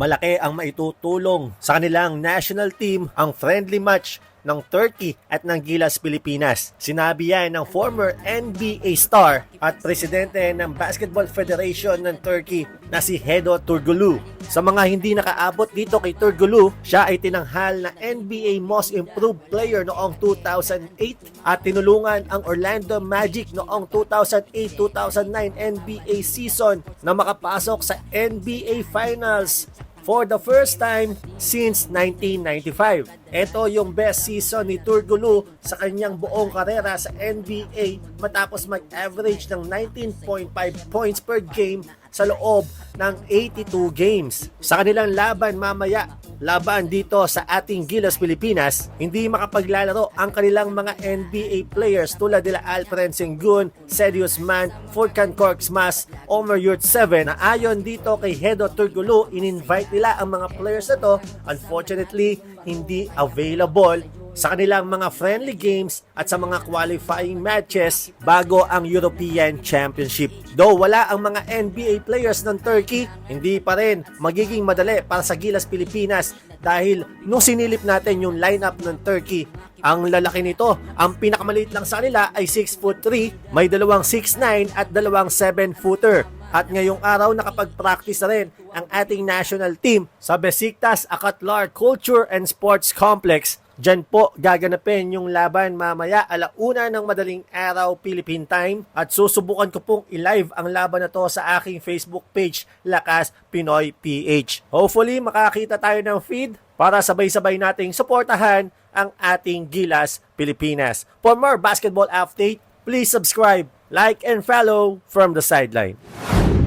malaki ang maitutulong sa kanilang national team ang friendly match ng Turkey at ng Gilas Pilipinas. Sinabi yan ng former NBA star at presidente ng Basketball Federation ng Turkey na si Hedo Turgulu. Sa mga hindi nakaabot dito kay Turgulu, siya ay tinanghal na NBA Most Improved Player noong 2008 at tinulungan ang Orlando Magic noong 2008-2009 NBA season na makapasok sa NBA Finals for the first time since 1995. Ito yung best season ni Turgulu sa kanyang buong karera sa NBA matapos mag-average ng 19.5 points per game sa loob ng 82 games. Sa kanilang laban mamaya, laban dito sa ating Gilas Pilipinas, hindi makapaglalaro ang kanilang mga NBA players tulad nila Alperen Sengun, Serious Man, Furkan Korkmaz, Omer Yurt 7 na ayon dito kay Hedo Turgulu, in-invite nila ang mga players na to. Unfortunately, hindi available sa kanilang mga friendly games at sa mga qualifying matches bago ang European Championship. Though wala ang mga NBA players ng Turkey, hindi pa rin magiging madali para sa Gilas Pilipinas dahil nung sinilip natin yung lineup ng Turkey, ang lalaki nito, ang pinakamaliit lang sa kanila ay 6 foot 3, may dalawang 6'9 at dalawang 7 footer. At ngayong araw nakapag-practice na rin ang ating national team sa Besiktas Akatlar Culture and Sports Complex Diyan po gaganapin yung laban mamaya alauna ng madaling araw Philippine Time at susubukan ko pong i-live ang laban na to sa aking Facebook page Lakas Pinoy PH. Hopefully makakita tayo ng feed para sabay-sabay nating suportahan ang ating Gilas Pilipinas. For more basketball update, please subscribe, like, and follow from the sideline.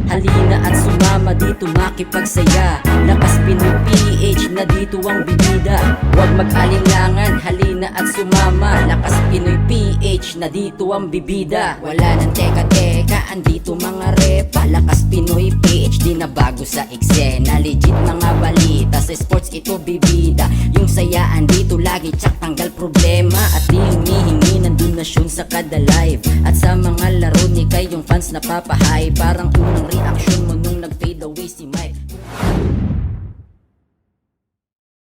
Halina at sumama dito makipagsaya. Lakas Pinoy PH na dito ang bibida. Huwag mag-alinlangan, halina at sumama. Lakas Pinoy PH na dito ang bibida. Wala nang teka-teka, andito mga repa. Lakas Pinoy PH di na bago sa eksena. Legit mga balita, sa sports ito bibida. Yung saya andito lagi, tsak tanggal problema. At di humihingi ng donasyon sa kada live. At sa mga laro ni kayong fans napapahay. Parang unang reaction mo nung nag-fade away si Mike